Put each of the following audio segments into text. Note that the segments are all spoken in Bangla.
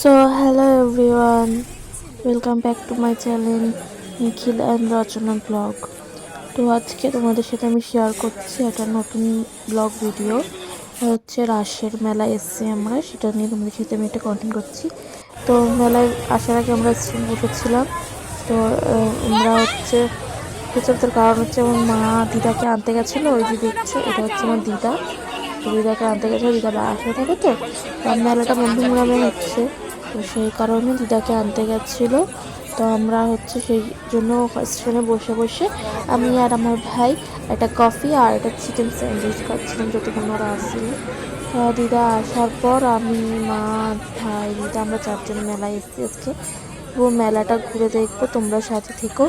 So hello everyone welcome back to my channel Nikhil and Rachana blog তো আজকে তোমাদের সাথে আমি শেয়ার করছি একটা নতুন ব্লগ ভিডিও হচ্ছে রাসের মেলা এসছে আমরা, সেটা নিয়ে তোমাদের সাথে আমি একটা কন্টেন্ট করছি। তো মেলায় আসার আগে আমরা বসেছিলাম। তো আমরা হচ্ছে তার কারণ হচ্ছে আমার মা দিদাকে আনতে গেছিল, ওই যে দেখছে, এটা হচ্ছে আমার দিদা। দিদাকে আনতে গেছে দিদা বাসা থাকে তো মেলাটা বন্ধুগ্রামে হচ্ছে। তো সেই কারণে দিদাকে আনতে গেছিল। তো আমরা হচ্ছে সেই জন্য স্টেশনে বসে বসে আমি আর আমার ভাই একটা কফি আর একটা চিকেন স্যান্ডউইচ খাচ্ছিলাম যতক্ষণ ওরা আসছিল দিদা আসার পর আমি, মা, ভাই, দিদা আমরা চারজন মেলায় এসেছি আজকে। পুরো মেলাটা ঘুরে দেখব, তোমরা সাথে থেকো।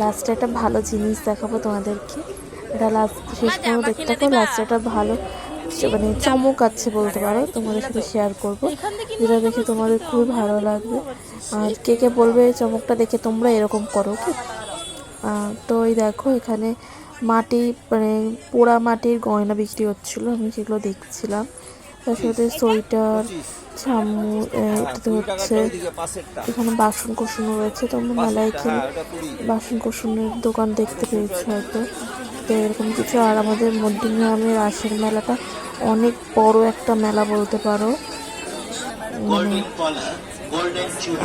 লাস্টে একটা ভালো জিনিস দেখাবো তোমাদেরকে। এটা লাস্ট শেষ পর্যন্ত দেখতে থাকো লাস্টে একটা ভালো। মানে চমক আছে বলতে পারো, তোমাদের সাথে শেয়ার করব। যেটা দেখে তোমাদের খুবই ভালো লাগবে। আর কে কে বলবে চমকটা দেখে তোমরা এরকম করো কি তো এই দেখো, এখানে মাটি মানে পোড়া মাটির গয়না বিক্রি হচ্ছিল, আমি সেগুলো দেখছিলাম। তার সাথে সোয়েটার, ছামু হচ্ছে এখানে বাসন কোসনও রয়েছে তোমরা মেলায় খেলে বাসন কোসনের দোকান দেখতে পেয়েছি হয়তো। তো এরকম কিছু। আর আমাদের মধ্যমগ্রামের আশের মেলাটা অনেক বড় একটা মেলা বলতে পারো।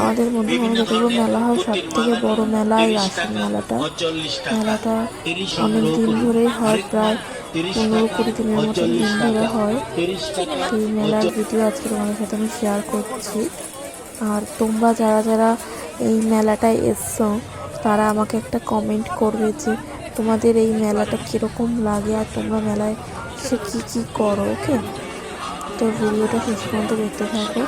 আমাদের মধ্যমগ্রামে যতগুলো মেলা হয়, সব থেকে বড় মেলা এই আশের মেলাটা। মেলাটা অনেক দিন ধরেই হয়, প্রায় পনেরো কুড়ি দিনের মতো দিন হয়। সেই মেলার ভিডিও আজকে তোমাদের সাথে আমি শেয়ার করছি। আর তোমরা যারা যারা এই মেলাটায় এসছো তারা আমাকে একটা কমেন্ট করবে যে তোমাদের এই মেলাটা কীরকম লাগে আর তোমরা মেলায় সে কী কী করো ওকে তো ভিডিওটা শেষ পর্যন্ত দেখতে থাকো।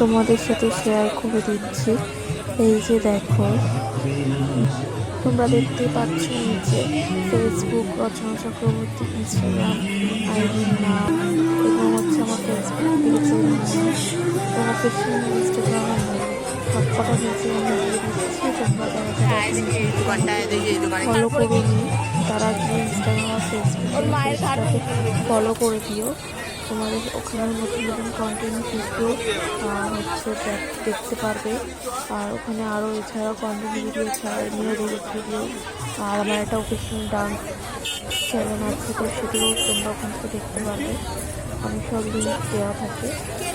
তোমাদের সাথে শেয়ার করে দিচ্ছি। এই যে দেখো তোমরা দেখতে পাচ্ছ নিচে ফেসবুক রচনা চক্রবর্তী ইনস্টাগ্রাম আইডির নাম এবং হচ্ছে আমার ফেসবুক পেজের নাম ফেসবুক ইনস্টাগ্রামের নাম সব কটা নিচে আমি দিয়ে দিচ্ছি। তোমরা যারা ফলো করে নিই তারা গিয়ে ইনস্টাগ্রাম আর ফেসবুকে ফলো করে দিও। তোমাদের ওখানে নতুন নতুন কন্টেন্ট ভিডিও হচ্ছে দেখতে পারবে। আর ওখানে আরও এছাড়াও কন্টেন্ট ভিডিও ছাড়া নিয়ে ভিডিও আর আমার একটা অফিসিয়াল ডান্স চ্যানেল আছে, তো সেগুলো তোমরা ওখান থেকে দেখতে পারবে। আমি সব লিঙ্ক দেওয়া থাকে।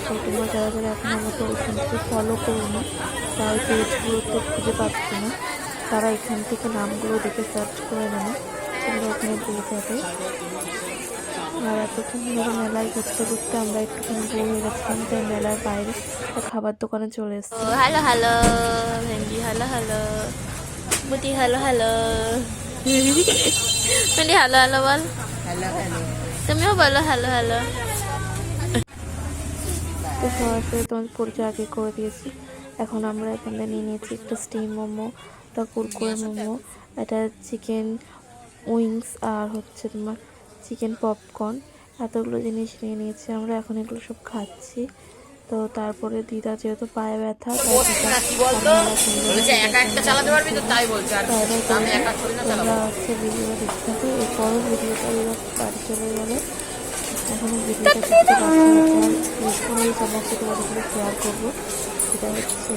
তো তোমরা যারা যারা এখন আমাকে ওইখান থেকে ফলো করো না তারা ওই পেজগুলো তো খুঁজে পাচ্ছি না। তারা এখান থেকে নামগুলো দেখে সার্চ করে নেবে তোমরা ওখানে পেয়ে যাবে। আর এতক্ষণ ধরে মেলায় ঘুরতে ঘুরতে আমরা একটুখানি বোর হয়ে গেছিলাম তাই মেলার বাইরে খাবার দোকানে চলে এসেছি। হ্যালো হ্যালো ভেন্ডি হ্যালো হ্যালো বুটি হ্যালো হ্যালো। ভেন্ডি হ্যালো হ্যালো বল। তুমিও বলো হ্যালো হ্যালো। তো সবার সাথে তোমার পরিচয় আগে করে দিয়েছি। এখন আমরা এখানে নিয়ে নিয়েছি একটা স্টিম মোমো একটা কুরকুরে মোমো একটা চিকেন উইংস আর হচ্ছে তোমার চিকেন পপকর্ন এতগুলো জিনিস নিয়ে নিয়েছি আমরা এখন এগুলো সব খাচ্ছি। তো তারপরে দিদা যেহেতু পায়ে ব্যথা তোমরা হচ্ছে ভিডিও দেখতে থাকো এরপরও ভিডিওটা দিদা বাড়ি চলে গেলে। এখনও ভিডিওটা দেখতে পাচ্ছি এই সমস্ত তোমাদের সাথে শেয়ার করব। সেটা হচ্ছে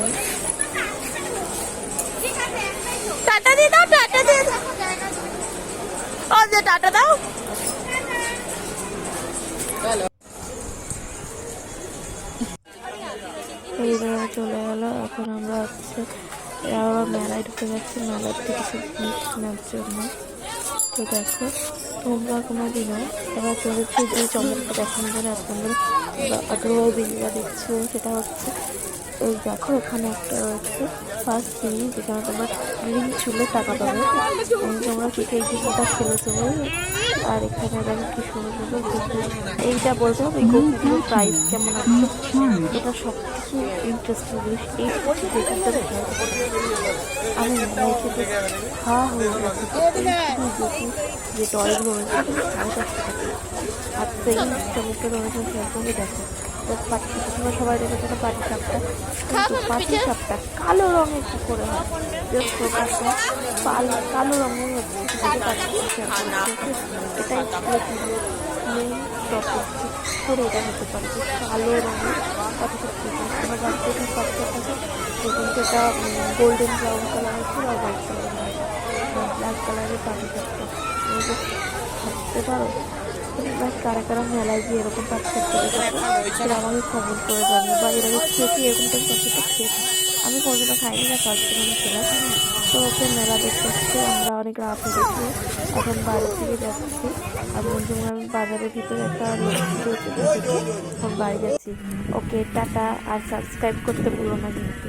টাটা দিয়ে দাও টাটা দিয়ে দাও যে টাটা দাও চলে গেলো। এখন আমরা হচ্ছে আবার মেলায় ঢুকে যাচ্ছি। মেলার থেকে জিনিস কেনার জন্য। তো দেখো, তোমরা কোনো দিনও এবার চলেছে যে চমকটা দেখানো ধরে আপনাদের আগ্রহ বিলিয়া দিচ্ছে সেটা হচ্ছে এই দেখো, এখানে একটা রয়েছে ফার্স্ট জিনিস, যেখানে তোমরা রিং চুলে টাকা পাবে। তোমরা ঠিক এই জিনিসটা খেলে দেবো আর এখানে দেখো কি সুন্দর সুন্দর এইটা বলতে হবে, এই গোপুগুলোর প্রাইস কেমন আছে? এটা সব কিছু ইন্টারেস্টিং জিনিস। এই দেখে। আমি মনে থেকে হা হয়ে গেছে। যে টয়গুলো রয়েছে আর সেই চমকের রয়েছে সেরকমই দেখো। তো পাটি তোমরা সবাই দেখেছ না পাটি সাপটা। খাও কিন্তু পাটি সাপটা কালো রঙের কি করে হয়? জাস্ট কালো রঙের এটাই ছিল মেন টপিক করে এটা হতে পারে কালো রঙের পাটি সাপটা আমার পাটি গোল্ডেন ব্রাউন কালারের ছিল আর হোয়াইট কালারের ব্ল্যাক কালারের পাটি সাপটা তুমি ভাবতে পারো তোমরা কারা কারা মেলায় গিয়ে এরকম সেটা আমাকে কমেন্ট করে জানি বা এর আগে খেয়ে কি এরকম পাখিটা খেয়েছি আমি কোনোদিনও খাইনি, না টাইম আমি তো ওকে মেলা দেখতে আসছে আমরা অনেক রাত হয়ে গেছে, এখন বাড়ি থেকে যাচ্ছি। আর বন্ধু আমি বাজারের ভিতরে একটা এখন বাড়ি যাচ্ছি। ওকে, টাটা, আর সাবস্ক্রাইব করতে ভুলো না কিন্তু।